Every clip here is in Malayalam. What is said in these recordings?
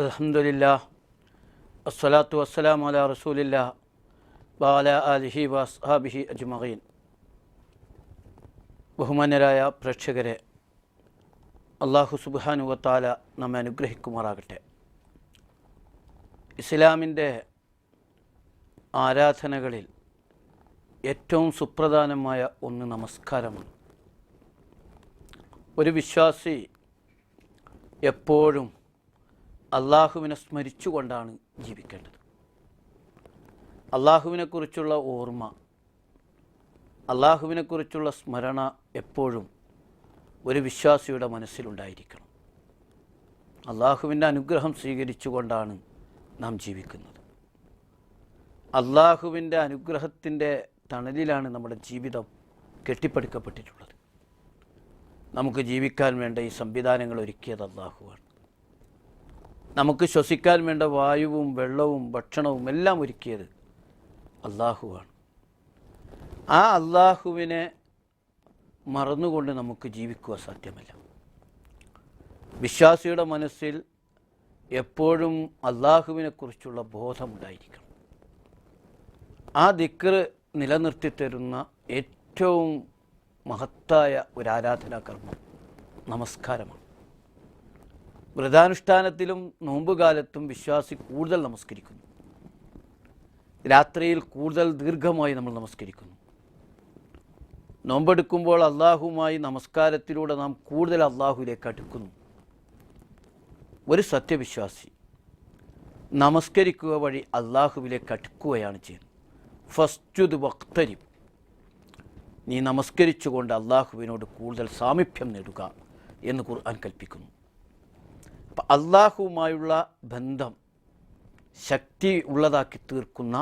അലഹമുല്ല അസ്സലാത്തു വസ്സലാം അല റസൂലില്ല ബാല അലിഹി വസ്ഹാബിഹി അജ്മഹീൻ ബഹുമാന്യരായ പ്രേക്ഷകരെ അള്ളാഹു സുബാനുവത്താല നമ്മെ അനുഗ്രഹിക്കുമാറാകട്ടെ. ഇസ്ലാമിന്റെ ആരാധനകളിൽ ഏറ്റവും സുപ്രധാനമായ ഒന്ന് നമസ്കാരമാണ്. ഒരു വിശ്വാസി എപ്പോഴും അള്ളാഹുവിനെ സ്മരിച്ചുകൊണ്ടാണ് ജീവിക്കേണ്ടത്. അള്ളാഹുവിനെക്കുറിച്ചുള്ള ഓർമ്മ അള്ളാഹുവിനെക്കുറിച്ചുള്ള സ്മരണ എപ്പോഴും ഒരു വിശ്വാസിയുടെ മനസ്സിലുണ്ടായിരിക്കണം. അള്ളാഹുവിന്റെ അനുഗ്രഹം സ്വീകരിച്ചുകൊണ്ടാണ് നാം ജീവിക്കുന്നത്. അള്ളാഹുവിന്റെ അനുഗ്രഹത്തിന്റെ തണലിലാണ് നമ്മുടെ ജീവിതം കെട്ടിപ്പടുക്കപ്പെട്ടിട്ടുള്ളത്. നമുക്ക് ജീവിക്കാൻ വേണ്ട ഈ സംവിധാനങ്ങൾ ഒരുക്കിയത് അള്ളാഹുവാണ്. നമുക്ക് ശ്വസിക്കാൻ വേണ്ട വായുവും വെള്ളവും ഭക്ഷണവും എല്ലാം ഒരുക്കിയത് അള്ളാഹുവാണ്. ആ അള്ളാഹുവിനെ മറന്നുകൊണ്ട് നമുക്ക് ജീവിക്കുക സാധ്യമല്ല. വിശ്വാസിയുടെ മനസ്സിൽ എപ്പോഴും അള്ളാഹുവിനെക്കുറിച്ചുള്ള ബോധമുണ്ടായിരിക്കണം. ആ ദിക്കർ നിലനിർത്തി തരുന്ന ഏറ്റവും മഹത്തായ ഒരു ആരാധനാ കർമ്മം നമസ്കാരമാണ്. വ്രതാനുഷ്ഠാനത്തിലും നോമ്പുകാലത്തും വിശ്വാസി കൂടുതൽ നമസ്കരിക്കുന്നു. രാത്രിയിൽ കൂടുതൽ ദീർഘമായി നമ്മൾ നമസ്കരിക്കുന്നു. നോമ്പെടുക്കുമ്പോൾ അള്ളാഹുമായി നമസ്കാരത്തിലൂടെ നാം കൂടുതൽ അള്ളാഹുവിലേക്ക് അടുക്കുന്നു. ഒരു സത്യവിശ്വാസി നമസ്കരിക്കുക വഴി അള്ളാഹുവിലേക്ക് അടുക്കുകയാണ് ചെയ്യുന്നത്. ഫസ്റ്റുദ് വക്തരിം നീ നമസ്കരിച്ചുകൊണ്ട് അള്ളാഹുവിനോട് കൂടുതൽ സാമീപ്യം നേടുക എന്ന് ഖുർആൻ കൽപ്പിക്കുന്നു. അള്ളാഹുവുമായുള്ള ബന്ധം ശക്തി ഉള്ളതാക്കി തീർക്കുന്ന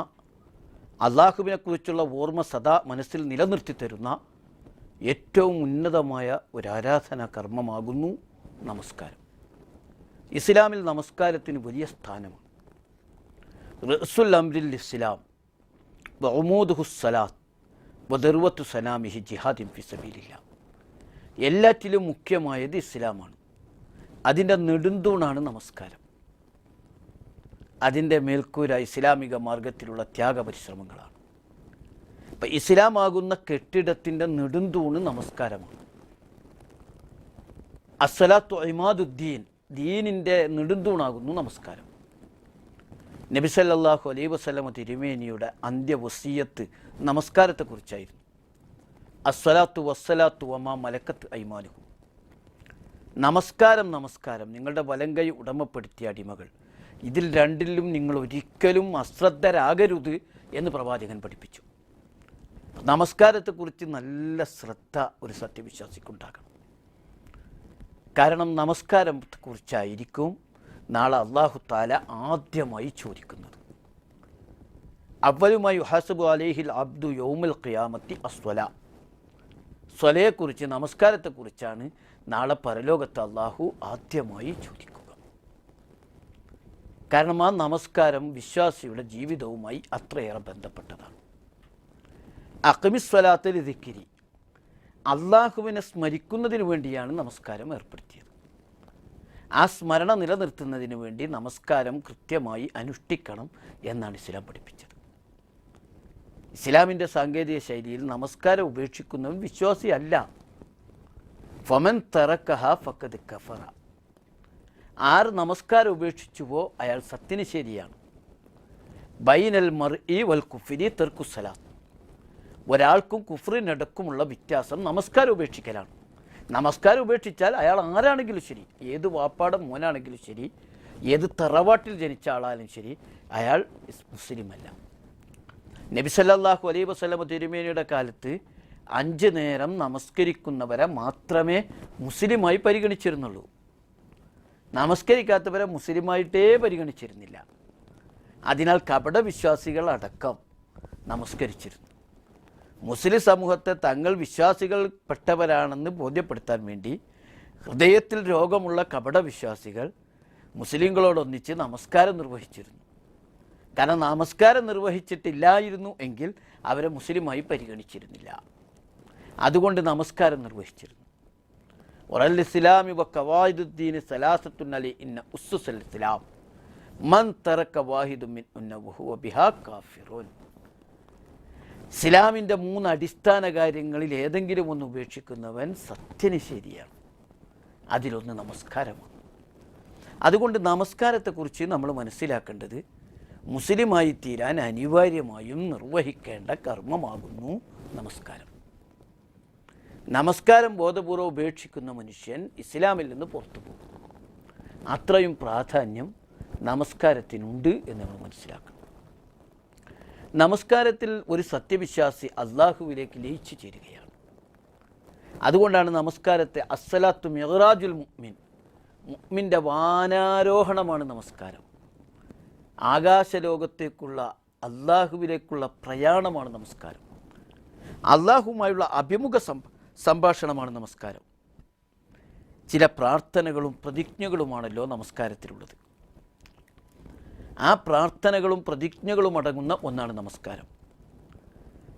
അള്ളാഹുവിനെക്കുറിച്ചുള്ള ഓർമ്മ സദാ മനസ്സിൽ നിലനിർത്തി തരുന്ന ഏറ്റവും ഉന്നതമായ ഒരു ആരാധനാ കർമ്മമാകുന്നു നമസ്കാരം. ഇസ്ലാമിൽ നമസ്കാരത്തിന് വലിയ സ്ഥാനമാണ്. റസുൽ അംരിൽ ഇസ്ലാം ബഹുമൂദുഹുസലാത്ത് വദർവത്തു സലാമിഹി ജിഹാദിൻ ഫിസബീലില്ല എല്ലാറ്റിലും മുഖ്യമായത് ഇസ്ലാമാണ്. അതിന്റെ നെടുന്തൂണാണ് നമസ്കാരം. അതിന്റെ മേൽക്കൂര ഇസ്ലാമിക മാർഗത്തിലുള്ള ത്യാഗപരിശ്രമങ്ങളാണ്. ഇപ്പം ഇസ്ലാമാകുന്ന കെട്ടിടത്തിന്റെ നെടുന്തൂണ് നമസ്കാരമാണ്. അസ്സലാത്തു ഇമാദുദ്ദീൻ ദീനിന്റെ നെടുന്തൂണാകുന്നു നമസ്കാരം. നബിസല്ലാഹു അലൈ വസ്ലമ തിരുമേനിയുടെ അന്ത്യ അന്ത്യവസീയത്ത് നമസ്കാരത്തെക്കുറിച്ചായിരുന്നു. അസ്സലാത്തു വസ്സലാത്തു വമാ മലക്കത്ത് ഐമാനുഹു. നമസ്കാരം നമസ്കാരം. നിങ്ങളുടെ വലങ്കൈ ഉടമപ്പെടുത്തിയ അടിമകൾ. ഇതിൽ രണ്ടിലും നിങ്ങൾ ഒരിക്കലും അശ്രദ്ധരാകരുത് എന്ന് പ്രവാചകൻ പഠിപ്പിച്ചു. നമസ്കാരത്തെക്കുറിച്ച് നല്ല ശ്രദ്ധ ഒരു സത്യവിശ്വാസിക്കുണ്ടാകണം. കാരണം നമസ്കാരത്തെക്കുറിച്ചായിരിക്കും നാളെ അള്ളാഹു താല ആദ്യമായി ചോദിക്കുന്നത്. അവലുമായി ഹസബു അലേഹിൽ അബ്ദു യോമൽ ഖിയാമത്തി അസ്വല. സ്വലയെക്കുറിച്ച് നമസ്കാരത്തെക്കുറിച്ചാണ് നാളെ പരലോകത്ത് അള്ളാഹു ആദ്യമായി ചോദിക്കുക. കാരണം ആ നമസ്കാരം വിശ്വാസിയുടെ ജീവിതവുമായി അത്രയേറെ ബന്ധപ്പെട്ടതാണ്. അക്കമിസ്വലാത്തിൽ ദിക്കിരി അള്ളാഹുവിനെ സ്മരിക്കുന്നതിന് വേണ്ടിയാണ് നമസ്കാരം ഏർപ്പെടുത്തിയത്. ആ സ്മരണ നിലനിർത്തുന്നതിന് വേണ്ടി നമസ്കാരം കൃത്യമായി അനുഷ്ഠിക്കണം എന്നാണ് ഇസ്ലാം പഠിപ്പിച്ചത്. ഇസ്ലാമിന്റെ സാങ്കേതിക ശൈലിയിൽ നമസ്കാരം ഉപേക്ഷിക്കുന്നവൻ വിശ്വാസിയല്ല ഫമൻ തറക്കഹ ഫക്കത് കഫറ. ആര് നമസ്കാരം ഉപേക്ഷിച്ചുവോ അയാൾ സത്യന് ശരിയാണ്. ബൈനൽ മർ ഈ വൽ കുഫിരി തെർക്കുസലാത്ത് ഒരാൾക്കും കുഫറിനടക്കുമുള്ള വ്യത്യാസം നമസ്കാരം ഉപേക്ഷിക്കലാണ്. നമസ്കാരം ഉപേക്ഷിച്ചാൽ അയാൾ ആരാണെങ്കിലും ശരി ഏത് വാപ്പാടെ മോനാണെങ്കിലും ശരി ഏത് തറവാട്ടിൽ ജനിച്ച ആളായാലും ശരി അയാൾ മുസ്ലിമല്ല. നബി സല്ലല്ലാഹു അലൈഹി വസല്ലമ തിരുമേനിയുടെ കാലത്ത് അഞ്ച് നേരം നമസ്കരിക്കുന്നവരെ മാത്രമേ മുസ്ലിമായി പരിഗണിച്ചിരുന്നുള്ളൂ. നമസ്കരിക്കാത്തവരെ മുസ്ലിമായിട്ടേ പരിഗണിച്ചിരുന്നില്ല. അതിനാൽ കപട വിശ്വാസികൾ അടക്കം നമസ്കരിച്ചിരുന്നു. മുസ്ലിം സമൂഹത്തെ തങ്ങൾ വിശ്വാസികൾ പെട്ടവരാണെന്ന് ബോധ്യപ്പെടുത്താൻ വേണ്ടി ഹൃദയത്തിൽ രോഗമുള്ള കപട വിശ്വാസികൾ മുസ്ലിങ്ങളോടൊന്നിച്ച് നമസ്കാരം നിർവഹിച്ചിരുന്നു. കാരണം നമസ്കാരം നിർവഹിച്ചിട്ടില്ലായിരുന്നു എങ്കിൽ അവരെ മുസ്ലിമായി പരിഗണിച്ചിരുന്നില്ല. അതുകൊണ്ട് നമസ്കാരം നിർവഹിച്ചിരുന്നു. ഒറൽ ഇസ്ലാമി വ സലാസത്തുൻ അലി ഇന്ന ഉസ്സുസൽ ഇസ്ലാം. മൻ തറക്ക വാഹിദുമിൻ ഉന്നവുഹുവ ബിഹാ കാഫിറോൻ. ഇസ്ലാമിന്റെ മൂന്ന് അടിസ്ഥാന കാര്യങ്ങളിൽ ഏതെങ്കിലും ഒന്ന് ഉപേക്ഷിക്കുന്നവൻ സത്യനിഷേധിയാണ് അതിലൊന്ന് നമസ്കാരമാണ്. അതുകൊണ്ട് നമസ്കാരത്തെക്കുറിച്ച് നമ്മൾ മനസ്സിലാക്കേണ്ടത് മുസ്ലിമായി തീരാൻ അനിവാര്യമായും നിർവഹിക്കേണ്ട കർമ്മമാകുന്നു നമസ്കാരം. നമസ്കാരം ബോധപൂർവം ഉപേക്ഷിക്കുന്ന മനുഷ്യൻ ഇസ്ലാമിൽ നിന്ന് പുറത്തു പോകും. അത്രയും പ്രാധാന്യം നമസ്കാരത്തിനുണ്ട് എന്ന് നമ്മൾ മനസ്സിലാക്കണം. നമസ്കാരത്തിൽ ഒരു സത്യവിശ്വാസി അള്ളാഹുവിലേക്ക് ലയിച്ചു ചേരുകയാണ്. അതുകൊണ്ടാണ് നമസ്കാരത്തെ അസ്സലാത്തു മെഹറാജുൽ മുഹ്മിൻ മുഹ്മിന്റെ വാനാരോഹണമാണ് നമസ്കാരം. ആകാശലോകത്തേക്കുള്ള അള്ളാഹുവിലേക്കുള്ള പ്രയാണമാണ് നമസ്കാരം. അള്ളാഹുമായുള്ള അഭിമുഖ സം സംഭാഷണമാണ് നമസ്കാരം. ചില പ്രാർത്ഥനകളും പ്രതിജ്ഞകളുമാണല്ലോ നമസ്കാരത്തിലുള്ളത്. ആ പ്രാർത്ഥനകളും പ്രതിജ്ഞകളും അടങ്ങുന്ന ഒന്നാണ് നമസ്കാരം.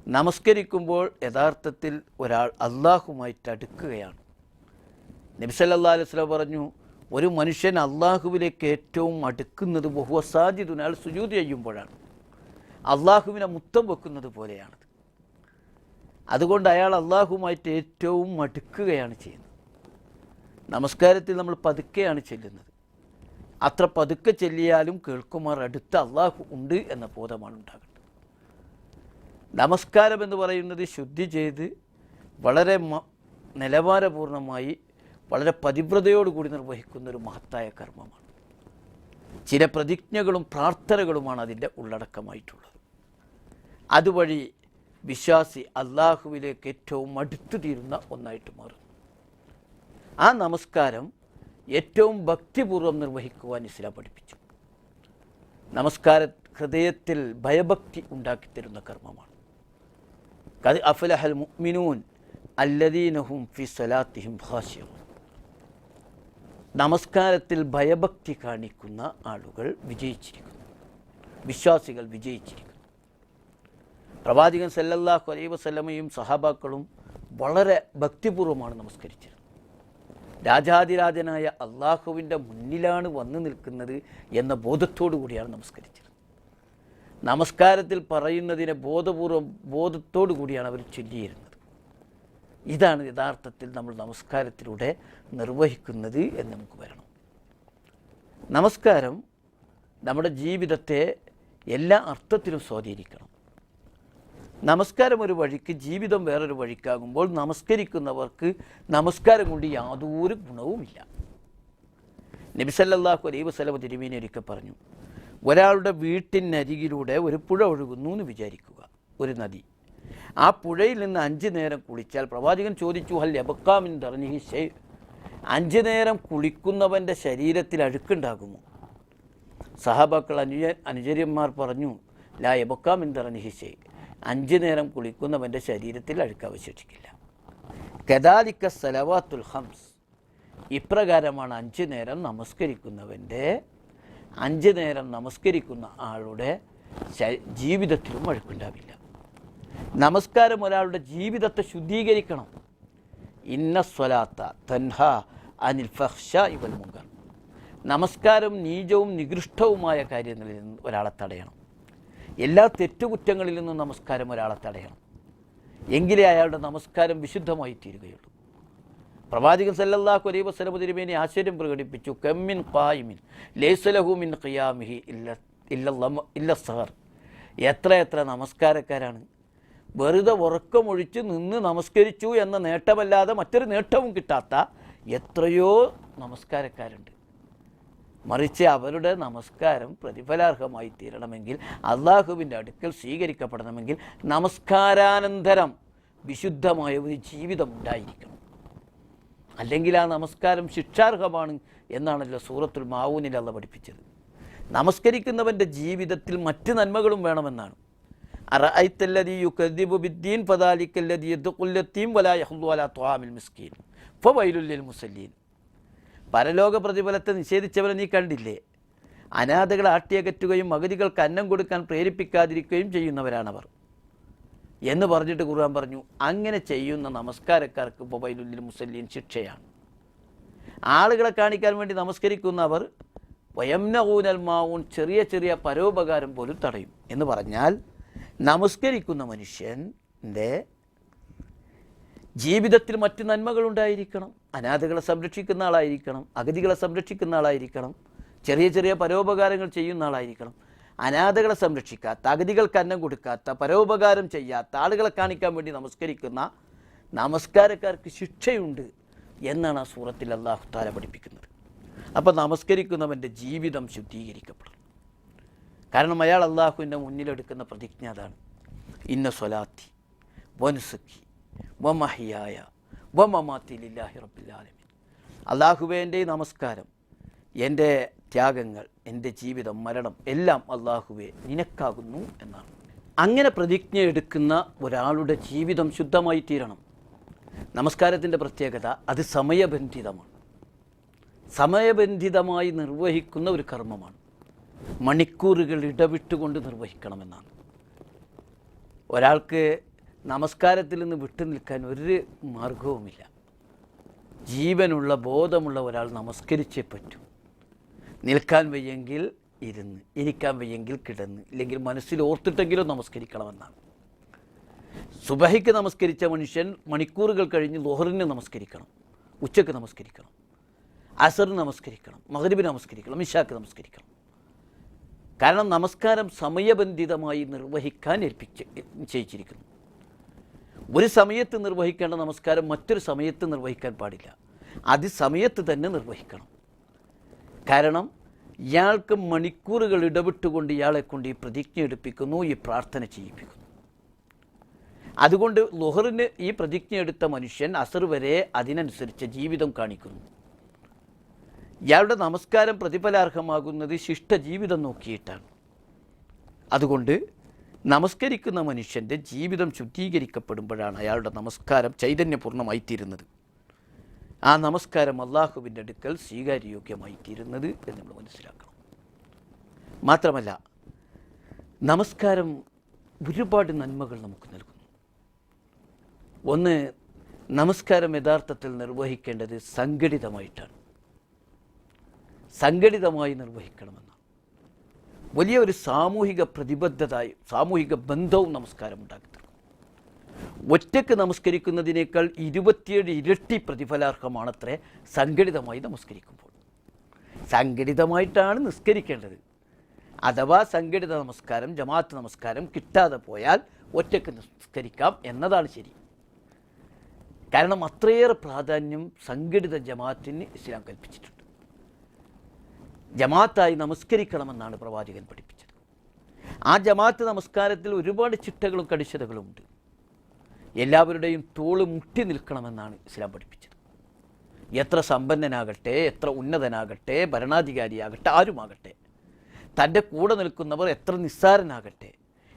നമസ്കരിക്കുമ്പോൾ യഥാർത്ഥത്തിൽ ഒരാൾ അള്ളാഹുമായിട്ട് അടുക്കുകയാണ്. നബിസല്ലാ അലുസ്ലാം പറഞ്ഞു ഒരു മനുഷ്യൻ അള്ളാഹുവിലേക്ക് ഏറ്റവും അടുക്കുന്നത് ബഹുവസാധ്യതനാൾ സുജൂതി ചെയ്യുമ്പോഴാണ്. അള്ളാഹുവിനെ മുത്തം വെക്കുന്നത് പോലെയാണത് അതുകൊണ്ട് അയാൾ അള്ളാഹുമായിട്ട് ഏറ്റവും അടുക്കുകയാണ് ചെയ്യുന്നത്. നമസ്കാരത്തിൽ നമ്മൾ പതുക്കെയാണ് ചെല്ലുന്നത്. അത്ര പതുക്കെ ചെല്ലിയാലും കേൾക്കുമാർ അടുത്ത് അള്ളാഹു ഉണ്ട് എന്ന ബോധമാണ് ഉണ്ടാകുന്നത് നമസ്കാരം എന്ന് പറയുന്നത് ശുദ്ധി ചെയ്ത് വളരെ നിലവാരപൂർണമായി വളരെ പതിവ്രതയോടുകൂടി നിർവഹിക്കുന്ന ഒരു മഹത്തായ കർമ്മമാണ്. ചില പ്രതിജ്ഞകളും പ്രാർത്ഥനകളുമാണ് അതിന്റെ ഉള്ളടക്കമായിട്ടുള്ളത്. അതുവഴി വിശ്വാസി അള്ളാഹുവിലേക്ക് ഏറ്റവും അടുത്തു തീരുന്ന ഒന്നായിട്ട് മാറുന്നു. ആ നമസ്കാരം ഏറ്റവും ഭക്തിപൂർവം നിർവഹിക്കുവാൻ ഇസ്ലാം പഠിപ്പിച്ചു. നമസ്കാര ഹൃദയത്തിൽ ഭയഭക്തി ഉണ്ടാക്കിത്തരുന്ന കർമ്മമാണ്. കത് അഫലഹൽ മുഅ്മിനൂൻ അല്ലദീനഹും ഫി സലാത്തിഹിം ഖാശിഊൻ നമസ്കാരത്തിൽ ഭയഭക്തി കാണിക്കുന്ന ആളുകൾ വിജയിച്ചിരിക്കുന്നു. വിശ്വാസികൾ വിജയിച്ചിരിക്കുന്നു. പ്രവാചകൻ സല്ലല്ലാഹു അലൈഹി വസല്ലമയും സഹാബാക്കളും വളരെ ഭക്തിപൂർവമാണ് നമസ്കരിച്ചിരുന്നത്. രാജാതിരാജനായ അള്ളാഹുവിന്റെ മുന്നിലാണ് വന്നു നിൽക്കുന്നത് എന്ന ബോധത്തോടു കൂടിയാണ് നമസ്കരിച്ചത് നമസ്കാരത്തിൽ പറയുന്നതിനെ ബോധപൂർവം ബോധത്തോടു കൂടിയാണ് അവർ ചൊല്ലിയിരുന്നത്. ഇതാണ് യഥാർത്ഥത്തിൽ നമ്മൾ നമസ്കാരത്തിലൂടെ നിർവഹിക്കുന്നത് എന്ന് നമുക്ക് വരണം. നമസ്കാരം നമ്മുടെ ജീവിതത്തെ എല്ലാ അർത്ഥത്തിലും സ്വാധീനിക്കണം. നമസ്കാരം ഒരു വഴിക്ക് ജീവിതം വേറൊരു വഴിക്കാകുമ്പോൾ നമസ്കരിക്കുന്നവർക്ക് നമസ്കാരം കൊണ്ട് യാതൊരു ഗുണവുമില്ല. നബിസല്ലാഹു അലൈ വസ്ലമ തിരുമീനെ ഒരിക്കൽ പറഞ്ഞു ഒരാളുടെ വീട്ടിനരികിലൂടെ ഒരു പുഴ ഒഴുകുന്നു എന്ന് വിചാരിക്കുക ഒരു നദി. ആ പുഴയിൽ നിന്ന് അഞ്ച് നേരം കുളിച്ചാൽ പ്രവാചകൻ ചോദിച്ചു ഹൽ എബക്കാമിൻ തറഞ്ഞി ഷെയ് അഞ്ച് നേരം കുളിക്കുന്നവന്റെ ശരീരത്തിൽ അഴുക്കുണ്ടാകുമോ? സഹാബാക്കൾ അനുജ അനുചര്യന്മാർ പറഞ്ഞു ലാ എബക്കാമിൻ തറഞ്ഞി ഷെയ് അഞ്ച് നേരം കുളിക്കുന്നവന്റെ ശരീരത്തിൽ അഴുക്ക് അവശേഷിക്കില്ല. കദാലിക്ക സലവാത്തുൽ ഹംസ് ഇപ്രകാരമാണ് അഞ്ച് നേരം നമസ്കരിക്കുന്നവന്റെ അഞ്ച് നേരം നമസ്കരിക്കുന്ന ആളുടെ ജീവിതത്തിലും അഴുക്കുണ്ടാവില്ല. നമസ്കാരം ഒരാളുടെ ജീവിതത്തെ ശുദ്ധീകരിക്കണം. ഇന്ന സ്വലാത്ത തൻഹ അനിൽ ഫഹ്ഷ ഇവൽ മുങ്കർ. നമസ്കാരം നീചവും നികൃഷ്ടവുമായ കാര്യങ്ങളിൽ നിന്ന് ഒരാളെ തടയണം. എല്ലാ തെറ്റുകുറ്റങ്ങളിൽ നിന്നും നമസ്കാരം ഒരാളെ തടയണം. എങ്കിലേ അയാളുടെ നമസ്കാരം വിശുദ്ധമായി തീരുകയുള്ളൂ. പ്രവാചകൻ സല്ലല്ലാഹു അലൈഹി വസല്ലം തിരുമേനി ആശ്ചര്യം പ്രകടിപ്പിച്ചു. കമ്മിൻ ഖായിമിൻ ലേസലഹുമിൻ ഖിയാമിഹി ഇല്ല ഇല്ല ഇല്ല സഹർ. എത്ര എത്ര നമസ്കാരക്കാരാണ്. വെറുതെ ഉറക്കമൊഴിച്ച് നിന്ന് നമസ്കരിച്ചു എന്ന നേട്ടമല്ലാതെ മറ്റൊരു നേട്ടവും കിട്ടാത്ത എത്രയോ നമസ്കാരക്കാരുണ്ട്. മറിച്ച് അവരുടെ നമസ്കാരം പ്രതിഫലാർഹമായി തീരണമെങ്കിൽ അള്ളാഹുവിന്റെ അടുക്കൽ സ്വീകരിക്കപ്പെടണമെങ്കിൽ നമസ്കാരാനന്തരം വിശുദ്ധമായ ഒരു ജീവിതം ഉണ്ടായിരിക്കണം. അല്ലെങ്കിൽ ആ നമസ്കാരം ശിക്ഷാർഹമാണ് എന്നാണല്ലോ സൂറത്തുൽ മാവൂനിൽ അള്ള പഠിപ്പിച്ചത്. നമസ്കരിക്കുന്നവന്റെ ജീവിതത്തിൽ മറ്റ് നന്മകളും വേണമെന്നാണ്. അറഅത്തല്ലീൻ യുകദ്ദിബു ബിദ്ദീൻ ഫദാലിക്കല്ലദീ യദ്ഖുല്ലത്തീം വലാ മിസ്കീൻ. മുസല്ലീൻ. പരലോക പ്രതിഫലത്തെ നിഷേധിച്ചവരെ നീ കണ്ടില്ലേ? അനാഥകളെ ആട്ടിയകറ്റുകയും മകുതികൾക്ക് അന്നം കൊടുക്കാൻ പ്രേരിപ്പിക്കാതിരിക്കുകയും ചെയ്യുന്നവരാണവർ. എന്ന് പറഞ്ഞിട്ട് ഖുർആൻ പറഞ്ഞു അങ്ങനെ ചെയ്യുന്ന നമസ്കാരക്കാർക്ക് മൊബൈലുള്ളിൽ മുസല്ലീൻ ശിക്ഷയാണ്. ആളുകളെ കാണിക്കാൻ വേണ്ടി നമസ്കരിക്കുന്നവർ വയംനഊനൽ മാവൂൺ ചെറിയ ചെറിയ പരോപകാരം പോലും തടയും. എന്ന് പറഞ്ഞാൽ നമസ്കരിക്കുന്ന മനുഷ്യന്റെ ജീവിതത്തിൽ മറ്റ് നന്മകളുണ്ടായിരിക്കണം അനാഥകളെ സംരക്ഷിക്കുന്ന ആളായിരിക്കണം അഗതികളെ സംരക്ഷിക്കുന്ന ആളായിരിക്കണം ചെറിയ ചെറിയ പരോപകാരങ്ങൾ ചെയ്യുന്ന ആളായിരിക്കണം. അനാഥകളെ സംരക്ഷിക്കാത്ത അഗതികൾക്ക് അന്നം കൊടുക്കാത്ത പരോപകാരം ചെയ്യാത്ത ആളുകളെ കാണിക്കാൻ വേണ്ടി നമസ്കരിക്കുന്ന നമസ്കാരക്കാർക്ക് ശിക്ഷയുണ്ട് എന്നാണ് ആ സൂറത്തിൽ അള്ളാഹു താല പഠിപ്പിക്കുന്നത്. അപ്പോൾ നമസ്കരിക്കുന്നവന്റെ ജീവിതം ശുദ്ധീകരിക്കപ്പെടും. കാരണം അയാൾ അള്ളാഹുവിന്റെ മുന്നിലെടുക്കുന്ന പ്രതിജ്ഞ അതാണ്. ഇന്ന സ്വലാത്തി വനുസുഖി വമഹിയായ വമമാത്തി ലില്ലാഹി റബ്ബില്ലാലമീൻ അള്ളാഹുവേ നമസ്കാരം എന്റെ ത്യാഗങ്ങൾ എന്റെ ജീവിതം മരണം എല്ലാം അള്ളാഹുവെ നിനക്കാകുന്നു എന്നാണ്. അങ്ങനെ പ്രതിജ്ഞ എടുക്കുന്ന ഒരാളുടെ ജീവിതം ശുദ്ധമായി തീരണം. നമസ്കാരത്തിന്റെ പ്രത്യേകത അത് സമയബന്ധിതമാണ്. സമയബന്ധിതമായി നിർവഹിക്കുന്ന ഒരു കർമ്മമാണ്. മണിക്കൂറുകൾ ഇടവിട്ടുകൊണ്ട് നിർവഹിക്കണമെന്നാണ്. ഒരാൾക്ക് നമസ്കാരത്തിൽ നിന്ന് വിട്ടു നിൽക്കാൻ ഒരു മാർഗവുമില്ല. ജീവനുള്ള ബോധമുള്ള ഒരാൾ നമസ്കരിച്ചേ പറ്റൂ. നിൽക്കാൻ വയ്യെങ്കിൽ ഇരുന്ന് ഇരിക്കാൻ വയ്യെങ്കിൽ കിടന്ന് ഇല്ലെങ്കിൽ മനസ്സിൽ ഓർത്തിട്ടെങ്കിലും നമസ്കരിക്കണമെന്നാണ്. സുബഹിക്ക് നമസ്കരിച്ച മനുഷ്യൻ മണിക്കൂറുകൾ കഴിഞ്ഞ് ലോഹറിന് നമസ്കരിക്കണം ഉച്ചയ്ക്ക് നമസ്കരിക്കണം അസറിന് നമസ്കരിക്കണം മഹരിബിന് നമസ്കരിക്കണം ഇഷാക്ക് നമസ്കരിക്കണം. കാരണം നമസ്കാരം സമയബന്ധിതമായി നിർവഹിക്കാൻ ഏൽപ്പിച്ച് നിശ്ചയിച്ചിരിക്കുന്നു ഒരു സമയത്ത് നിർവഹിക്കേണ്ട നമസ്കാരം മറ്റൊരു സമയത്ത് നിർവഹിക്കാൻ പാടില്ല. അത് സമയത്ത് തന്നെ നിർവഹിക്കണം. കാരണം ഇയാൾക്ക് മണിക്കൂറുകൾ ഇടപെട്ടുകൊണ്ട് ഇയാളെ കൊണ്ട് ഈ പ്രതിജ്ഞ എടുപ്പിക്കുന്നു ഈ പ്രാർത്ഥന ചെയ്യിപ്പിക്കുന്നു. അതുകൊണ്ട് ലുഹറിന് ഈ പ്രതിജ്ഞ എടുത്ത മനുഷ്യൻ അസർ വരെ അതിനനുസരിച്ച് ജീവിതം കാണിക്കുന്നു. ഇയാളുടെ നമസ്കാരം പ്രതിഫലാർഹമാകുന്നത് ശിഷ്ട ജീവിതം നോക്കിയിട്ടാണ്. അതുകൊണ്ട് നമസ്കരിക്കുന്ന മനുഷ്യന്റെ ജീവിതം ശുദ്ധീകരിക്കപ്പെടുമ്പോഴാണ് അയാളുടെ നമസ്കാരം ചൈതന്യപൂർണമായി തീരുന്നത് ആ നമസ്കാരം അള്ളാഹുവിന്റെ അടുക്കൽ സ്വീകാര്യയോഗ്യമായി തീരുന്നത് എന്ന് നമ്മൾ മനസ്സിലാക്കണം. മാത്രമല്ല നമസ്കാരം ഒരുപാട് നന്മകൾ നമുക്ക് നൽകുന്നു. ഒന്ന് നമസ്കാരം യഥാർത്ഥത്തിൽ നിർവഹിക്കേണ്ടത് സംഘടിതമായിട്ടാണ്. സംഘടിതമായി നിർവഹിക്കണമെന്നാണ്. വലിയ ഒരു സാമൂഹിക പ്രതിബദ്ധതയും സാമൂഹിക ബന്ധവും നമസ്കാരം ഉണ്ടാക്കി തരും ഒറ്റയ്ക്ക് നമസ്കരിക്കുന്നതിനേക്കാൾ ഇരുപത്തിയേഴ് ഇരട്ടി പ്രതിഫലാർഹമാണത്രേ സംഘടിതമായി നമസ്കരിക്കുമ്പോൾ. സംഘടിതമായിട്ടാണ് നിസ്കരിക്കേണ്ടത്. അഥവാ സംഘടിത നമസ്കാരം ജമാഅത്ത് നമസ്കാരം കിട്ടാതെ പോയാൽ ഒറ്റയ്ക്ക് നിസ്കരിക്കാം എന്നതാണ് ശരി. കാരണം അത്രയേറെ പ്രാധാന്യം സംഘടിത ജമാഅത്തിന് ഇസ്ലാം കൽപ്പിച്ചിട്ടുണ്ട്. ജമാഅത്തായി നമസ്കരിക്കണമെന്നാണ് പ്രവാചകൻ പഠിപ്പിച്ചത്. ആ ജമാഅത്ത് നമസ്കാരത്തിൽ ഒരുപാട് ചിട്ടകളും കടിശതകളുമുണ്ട് എല്ലാവരുടെയും തോൾ മുട്ടി നിൽക്കണമെന്നാണ് ഇസ്ലാം പഠിപ്പിച്ചത്. എത്ര സമ്പന്നനാകട്ടെ എത്ര ഉന്നതനാകട്ടെ ഭരണാധികാരിയാകട്ടെ ആരുമാകട്ടെ തന്റെ കൂടെ നിൽക്കുന്നവർ എത്ര നിസ്സാരനാകട്ടെ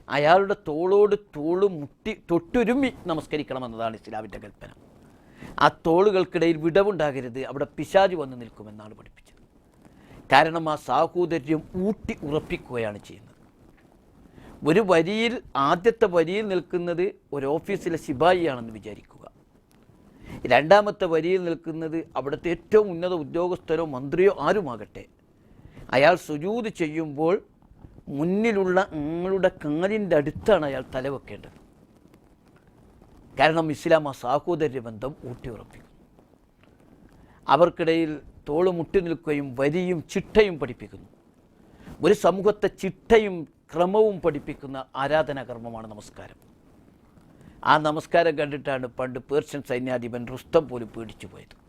അയാളുടെ തോളോട് തോൾ മുട്ടി തൊട്ടുരുമ്മി നമസ്കരിക്കണമെന്നതാണ് ഇസ്ലാമിന്റെ കൽപ്പന. ആ തോളുകൾക്കിടയിൽ വിടവുണ്ടാകരുത് അവിടെ പിശാജ് വന്ന് നിൽക്കുമെന്നാണ് പഠിപ്പിച്ചത്. കാരണം ആ സാഹോദര്യം ഊട്ടി ഉറപ്പിക്കുകയാണ് ചെയ്യുന്നത്. ഒരു വരിയിൽ ആദ്യത്തെ വരിയിൽ നിൽക്കുന്നത് ഒരു ഓഫീസിലെ ശിപായിയാണെന്ന് വിചാരിക്കുക. രണ്ടാമത്തെ വരിയിൽ നിൽക്കുന്നത് അവിടുത്തെ ഏറ്റവും ഉന്നത ഉദ്യോഗസ്ഥരോ മന്ത്രിയോ ആരുമാകട്ടെ. അയാൾ സുജൂത് ചെയ്യുമ്പോൾ മുന്നിലുള്ള നിങ്ങളുടെ കാലിന്റെ അടുത്താണ് അയാൾ തലവെക്കേണ്ടത് കാരണം ഇസ്ലാം ആ സാഹോദര്യ ബന്ധം ഊട്ടിയുറപ്പിക്കും അവർക്കിടയിൽ തോൾ മുട്ടി നിൽക്കുകയും വരിയും ചിട്ടയും പഠിപ്പിക്കുന്നു. ഒരു സമൂഹത്തെ ചിട്ടയും ക്രമവും പഠിപ്പിക്കുന്ന ആരാധനാകർമ്മമാണ് നമസ്കാരം. ആ നമസ്കാരം കണ്ടിട്ടാണ് പണ്ട് പേർഷ്യൻ സൈന്യാധിപൻ റുസ്തം പോലും പേടിച്ചു പോയത്.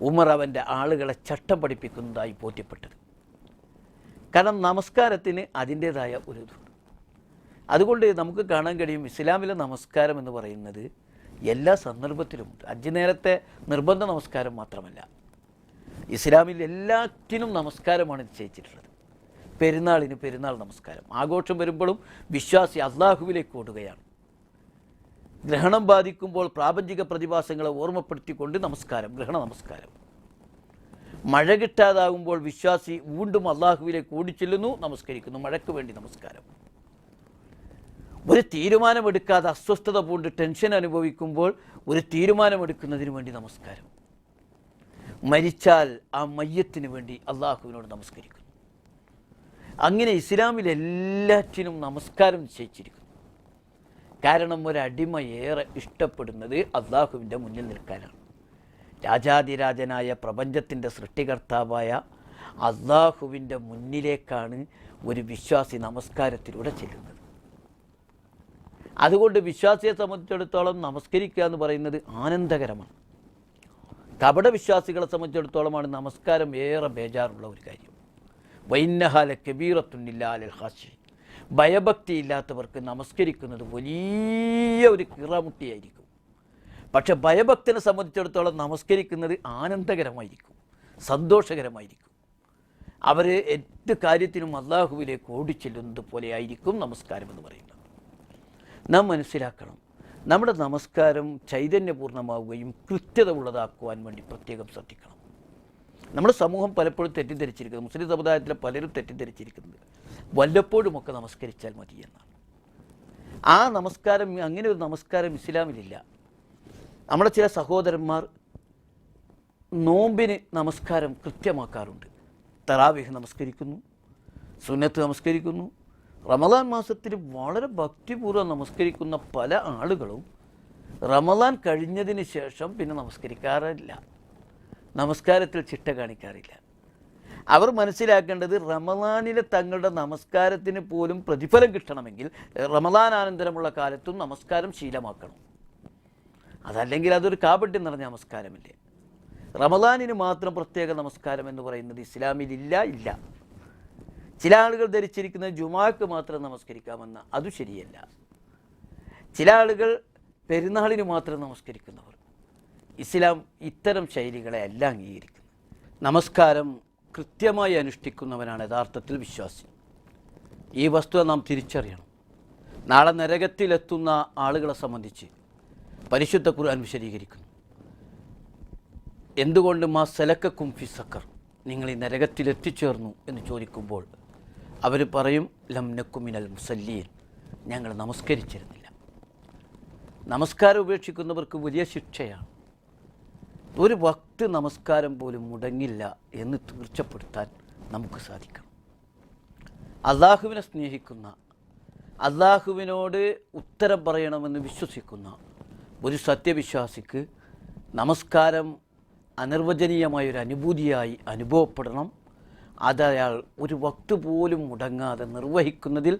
ഉമർ അവന്റെ ആളുകളെ ചട്ടം പഠിപ്പിക്കുന്നതായി ബോധ്യപ്പെട്ടത്. കാരണം നമസ്കാരത്തിന് അതിന്റേതായ ഒരു ഇതുണ്ട്. അതുകൊണ്ട് നമുക്ക് കാണാൻ കഴിയും ഇസ്ലാമിലെ നമസ്കാരം എന്ന് പറയുന്നത് എല്ലാ സന്ദർഭത്തിലുമുണ്ട്. അഞ്ച് നേരത്തെ നിർബന്ധ നമസ്കാരം മാത്രമല്ല. ഇസ്ലാമിൽ എല്ലാറ്റിനും നമസ്കാരമാണ് നിശ്ചയിച്ചിട്ടുള്ളത്. പെരുന്നാളിന് പെരുന്നാൾ നമസ്കാരം. ആഘോഷം വരുമ്പോഴും വിശ്വാസി അള്ളാഹുവിലേക്ക് ഓടുകയാണ്. ഗ്രഹണം ബാധിക്കുമ്പോൾ പ്രാപഞ്ചിക പ്രതിഭാസങ്ങളെ ഓർമ്മപ്പെടുത്തിക്കൊണ്ട് നമസ്കാരം ഗ്രഹണ നമസ്കാരം. മഴ കിട്ടാതാകുമ്പോൾ വിശ്വാസി വീണ്ടും അള്ളാഹുവിലേക്ക് ഓടിച്ചെല്ലുന്നു നമസ്കരിക്കുന്നു. മഴയ്ക്ക് വേണ്ടി നമസ്കാരം. ഒരു തീരുമാനമെടുക്കാതെ അസ്വസ്ഥത പൂണ്ട് ടെൻഷൻ അനുഭവിക്കുമ്പോൾ ഒരു തീരുമാനമെടുക്കുന്നതിന് വേണ്ടി നമസ്കാരം. മരിച്ചാൽ ആ മയ്യത്തിന് വേണ്ടി അള്ളാഹുവിനോട് നമസ്കരിക്കുന്നു. അങ്ങനെ ഇസ്ലാമിൽ എല്ലാറ്റിനും നമസ്കാരം നിശ്ചയിച്ചിരിക്കുന്നു. കാരണം ഒരടിമ ഏറെ ഇഷ്ടപ്പെടുന്നത് അള്ളാഹുവിന്റെ മുന്നിൽ നിൽക്കാനാണ്. രാജാതിരാജനായ പ്രപഞ്ചത്തിന്റെ സൃഷ്ടികർത്താവായ അള്ളാഹുവിന്റെ മുന്നിലേക്കാണ് ഒരു വിശ്വാസി നമസ്കാരത്തിലൂടെ ചെല്ലുന്നത്. അതുകൊണ്ട് വിശ്വാസിയെ സംബന്ധിച്ചിടത്തോളം നമസ്കരിക്കുക എന്ന് പറയുന്നത് ആനന്ദകരമാണ്. കപട വിശ്വാസികളെ സംബന്ധിച്ചിടത്തോളമാണ് നമസ്കാരം ഏറെ ബേജാറുള്ള ഒരു കാര്യം. വൈന്നഹാല കബീറത്തുന്നില്ലാലൽ ഹാഷി ഭയഭക്തി ഇല്ലാത്തവർക്ക് നമസ്കരിക്കുന്നത് വലിയ ഒരു കിറാമുട്ടിയായിരിക്കും. പക്ഷെ ഭയഭക്തനെ സംബന്ധിച്ചിടത്തോളം നമസ്കരിക്കുന്നത് ആനന്ദകരമായിരിക്കും സന്തോഷകരമായിരിക്കും. അവർ എന്ത് കാര്യത്തിനും അള്ളാഹുവിലേക്ക് ഓടിച്ചെല്ലുന്നത് പോലെയായിരിക്കും നമസ്കാരം എന്ന് പറയുന്നത്. നാം മനസ്സിലാക്കണം നമ്മുടെ നമസ്കാരം ചൈതന്യപൂർണമാവുകയും കൃത്യത ഉള്ളതാക്കുവാൻ വേണ്ടി പ്രത്യേകം ശ്രദ്ധിക്കണം. നമ്മുടെ സമൂഹം പലപ്പോഴും തെറ്റിദ്ധരിച്ചിരിക്കുന്നത് മുസ്ലിം സമുദായത്തിലെ പലരും തെറ്റിദ്ധരിച്ചിരിക്കുന്നത് വല്ലപ്പോഴുമൊക്കെ നമസ്കരിച്ചാൽ മതി എന്നാണ്. ആ നമസ്കാരം അങ്ങനെ ഒരു നമസ്കാരം ഇസ്ലാമിലില്ല. നമ്മുടെ ചില സഹോദരന്മാർ നോമ്പിന് നമസ്കാരം കൃത്യമാക്കാറുണ്ട്. തറാവിഹ് നമസ്കരിക്കുന്നു സുന്നത്ത് നമസ്കരിക്കുന്നു റമദാൻ മാസത്തിൽ വളരെ ഭക്തിപൂർവം നമസ്കരിക്കുന്ന പല ആളുകളും റമദാൻ കഴിഞ്ഞതിന് ശേഷം പിന്നെ നമസ്കരിക്കാറില്ല. നമസ്കാരത്തിൽ ചിട്ട കാണിക്കാറില്ല. അവർ മനസ്സിലാക്കേണ്ടത് റമദാനിലെ തങ്ങളുടെ നമസ്കാരത്തിന് പോലും പ്രതിഫലം കിട്ടണമെങ്കിൽ റമദാനാനന്തരമുള്ള കാലത്തും നമസ്കാരം ശീലമാക്കണം. അതല്ലെങ്കിൽ അതൊരു കാപട്യം നിറഞ്ഞ നമസ്കാരമില്ലേ? റമദാനിന് മാത്രം പ്രത്യേക നമസ്കാരം എന്ന് പറയുന്നത് ഇസ്ലാമിലില്ല ഇല്ല. ചില ആളുകൾ ധരിച്ചിരിക്കുന്നത് ജുമാക്ക് മാത്രം നമസ്കരിക്കാമെന്ന അത് ശരിയല്ല. ചില ആളുകൾ പെരുന്നാളിന് മാത്രം നമസ്കരിക്കുന്നവർ. ഇസ്ലാം ഇത്തരം ശൈലികളെ അല്ല അംഗീകരിക്കുന്നത്. നമസ്കാരം കൃത്യമായി അനുഷ്ഠിക്കുന്നവനാണ് യഥാർത്ഥത്തിൽ വിശ്വാസി. ഈ വസ്തുത നാം തിരിച്ചറിയണം. നാളെ നരകത്തിലെത്തുന്ന ആളുകളെ സംബന്ധിച്ച് പരിശുദ്ധ ഖുർആൻ വിശദീകരിക്കുന്നു. എന്തുകൊണ്ട് മാ സെലക്കക്കും ഫി സക്കർ നിങ്ങൾ ഈ നരകത്തിൽ എത്തിച്ചേർന്നു എന്ന് ചോദിക്കുമ്പോൾ അവർ പറയും ലംനക്കുമിനൽ നക്കുമിനൽ മുസല്ലീൻ. ഞങ്ങൾ നമസ്കരിച്ചിരുന്നില്ല. നമസ്കാരം ഉപേക്ഷിക്കുന്നവർക്ക് വലിയ ശിക്ഷയാണ്. ഒരു വക്ത് നമസ്കാരം പോലും മുടങ്ങില്ല എന്ന് തീർച്ചപ്പെടുത്താൻ നമുക്ക് സാധിക്കണം. അള്ളാഹുവിനെ സ്നേഹിക്കുന്ന അള്ളാഹുവിനോട് ഉത്തരം പറയണമെന്ന് വിശ്വസിക്കുന്ന ഒരു സത്യവിശ്വാസിക്ക് നമസ്കാരം അനിർവചനീയമായൊരു അനുഭൂതിയായി അനുഭവപ്പെടണം. അതയാൾ ഒരു വക്ത് പോലും മുടങ്ങാതെ നിർവഹിക്കുന്നതിൽ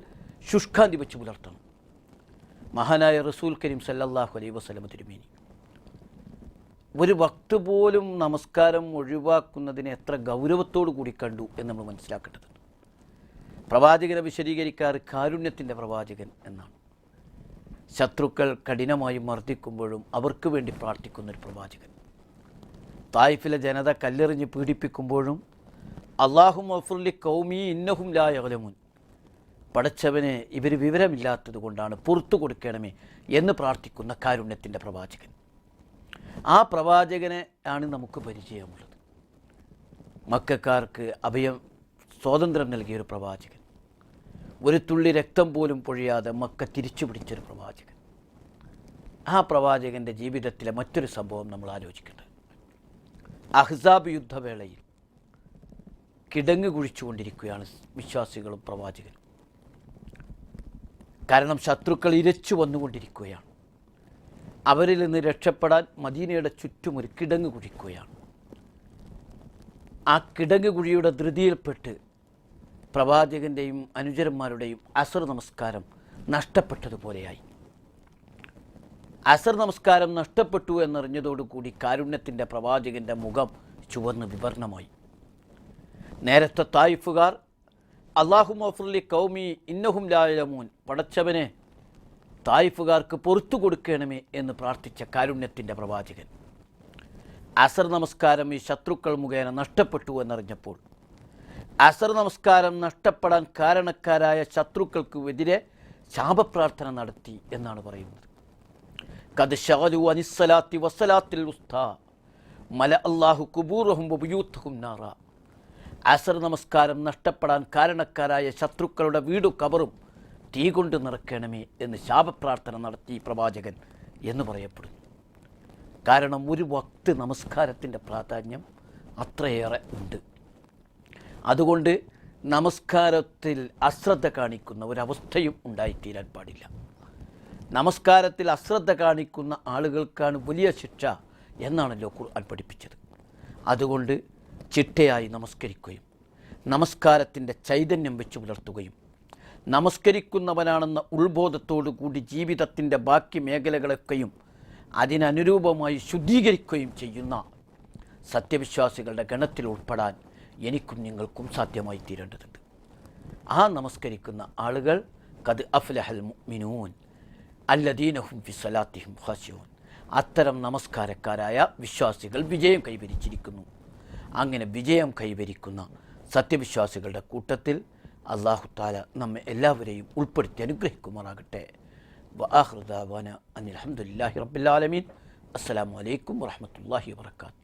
ശുഷ്കാന്തി വെച്ച് പുലർത്തണം. മഹാനായ റസൂൽ കരീം സല്ലാഹു അലൈഹി വസ്ലമ തിരുമേനി. ഒരു വക്ത് പോലും നമസ്കാരം ഒഴിവാക്കുന്നതിനെ എത്ര ഗൗരവത്തോടു കൂടി കണ്ടു എന്ന് നമ്മൾ മനസ്സിലാക്കേണ്ടതുണ്ട്. പ്രവാചകനെ വിശദീകരിക്കാറ് കാരുണ്യത്തിന്റെ പ്രവാചകൻ എന്നാണ്. ശത്രുക്കൾ കഠിനമായി മർദ്ദിക്കുമ്പോഴും അവർക്ക് വേണ്ടി പ്രാർത്ഥിക്കുന്ന ഒരു പ്രവാചകൻ. തായിഫിലെ ജനത കല്ലെറിഞ്ഞ് പീഡിപ്പിക്കുമ്പോഴും അള്ളാഹും അഫുർലി കൗമി ഇന്നഹും ലായകലമുൻ പടച്ചവനെ ഇവർ വിവരമില്ലാത്തത് കൊണ്ടാണ് പുറത്തു കൊടുക്കണമേ എന്ന് പ്രാർത്ഥിക്കുന്ന കാരുണ്യത്തിന്റെ പ്രവാചകൻ. ആ പ്രവാചകനെ ആണ് നമുക്ക് പരിചയമുള്ളത്. മക്കാർക്ക് അഭയം സ്വാതന്ത്ര്യം നൽകിയൊരു പ്രവാചകൻ. ഒരു തുള്ളി രക്തം പോലും പൊഴിയാതെ മക്ക തിരിച്ചു പിടിച്ചൊരു പ്രവാചകൻ. ആ പ്രവാചകന്റെ ജീവിതത്തിലെ മറ്റൊരു സംഭവം നമ്മൾ ആലോചിക്കേണ്ടത് അഹ്സാബ് യുദ്ധവേളയിൽ കിടങ്ങ് കുഴിച്ചുകൊണ്ടിരിക്കുകയാണ് വിശ്വാസികളും പ്രവാചകനും കാരണം ശത്രുക്കൾ ഇരച്ചു വന്നുകൊണ്ടിരിക്കുകയാണ്. അവരിൽ നിന്ന് രക്ഷപ്പെടാൻ മദീനയുടെ ചുറ്റും ഒരു കിടങ്ങ് കുഴിക്കുകയാണ്. ആ കിടങ്ങ് കുഴിയുടെ ധൃതിയിൽപ്പെട്ട് പ്രവാചകന്റെയും അനുചരന്മാരുടെയും അസർ നമസ്കാരം നഷ്ടപ്പെട്ടതുപോലെയായി. അസർ നമസ്കാരം നഷ്ടപ്പെട്ടു എന്നറിഞ്ഞതോടുകൂടി കാരുണ്യത്തിന്റെ പ്രവാചകന്റെ മുഖം ചുവന്ന് വിവർണമായി. നേരത്തെ തായിഫുകാർ അള്ളാഹു മഫുല്ലി കൗമി ഇന്നഹും ലാലമോൻ പടച്ചവനെ തായിഫുകാർക്ക് പൊറത്തു കൊടുക്കണമേ എന്ന് പ്രാർത്ഥിച്ച കാരുണ്യത്തിന്റെ പ്രവാചകൻ. അസർ നമസ്കാരം ഈ ശത്രുക്കൾ മുഖേന നഷ്ടപ്പെട്ടു എന്നറിഞ്ഞപ്പോൾ അസർ നമസ്കാരം നഷ്ടപ്പെടാൻ കാരണക്കാരായ ശത്രുക്കൾക്കുമെതിരെ ശാപപ്രാർത്ഥന നടത്തി എന്നാണ് പറയുന്നത്. കത് ഷാലു അനിസ്സലാത്തി വസ്സലാത്തിൽ ഉസ്താ മല അള്ളാഹു കുബൂറഹും ഉപയൂത്തഹും നാറ. അസർ നമസ്കാരം നഷ്ടപ്പെടാൻ കാരണക്കാരായ ശത്രുക്കളുടെ വീടു കബറും തീ കൊണ്ട് നിറക്കണമേ എന്ന് ശാപപ്രാർത്ഥന നടത്തി പ്രവാചകൻ എന്ന് പറയപ്പെടുന്നു. കാരണം ഒരു വക്ത് നമസ്കാരത്തിന്റെ പ്രാധാന്യം അത്രയേറെ ഉണ്ട്. അതുകൊണ്ട് നമസ്കാരത്തിൽ അശ്രദ്ധ കാണിക്കുന്ന ഒരവസ്ഥയും ഉണ്ടായിത്തീരാൻ പാടില്ല. നമസ്കാരത്തിൽ അശ്രദ്ധ കാണിക്കുന്ന ആളുകൾക്കാണ് വലിയ ശിക്ഷ എന്നാണല്ലോ ഖുർആൻ പഠിപ്പിച്ചത്. അതുകൊണ്ട് ചിട്ടയായി നമസ്കരിക്കുകയും നമസ്കാരത്തിന്റെ ചൈതന്യം വെച്ച് പുലർത്തുകയും നമസ്കരിക്കുന്നവനാണെന്ന ഉൾബോധത്തോടു കൂടി ജീവിതത്തിന്റെ ബാക്കി മേഖലകളൊക്കെയും അതിനനുരൂപമായി ശുദ്ധീകരിക്കുകയും ചെയ്യുന്ന സത്യവിശ്വാസികളുടെ ഗണത്തിൽ ഉൾപ്പെടാൻ എനിക്കും നിങ്ങൾക്കും സാധ്യമായി തീരേണ്ടതുണ്ട്. ആ നമസ്കരിക്കുന്ന ആളുകൾ കത് അഫ്ലഹൽ മിനൂൻ അല്ലദീനഹും ഫി സലാത്തിഹിം അത്തരം നമസ്കാരക്കാരായ വിശ്വാസികൾ വിജയം കൈവരിച്ചിരിക്കുന്നു. അങ്ങനെ വിജയം കൈവരിക്കുന്ന സത്യവിശ്വാസികളുടെ കൂട്ടത്തിൽ അള്ളാഹു താല നമ്മെ എല്ലാവരെയും ഉൾപ്പെടുത്തി അനുഗ്രഹിക്കുമാറാകട്ടെ. വാഹൃദാവാന അനിൽ ഹംദുലില്ലാഹി റബ്ബിൽ ആലമീൻ. അസ്സലാമു അലൈക്കും വറഹ്മത്തുള്ളാഹി വബറകാതുഹു.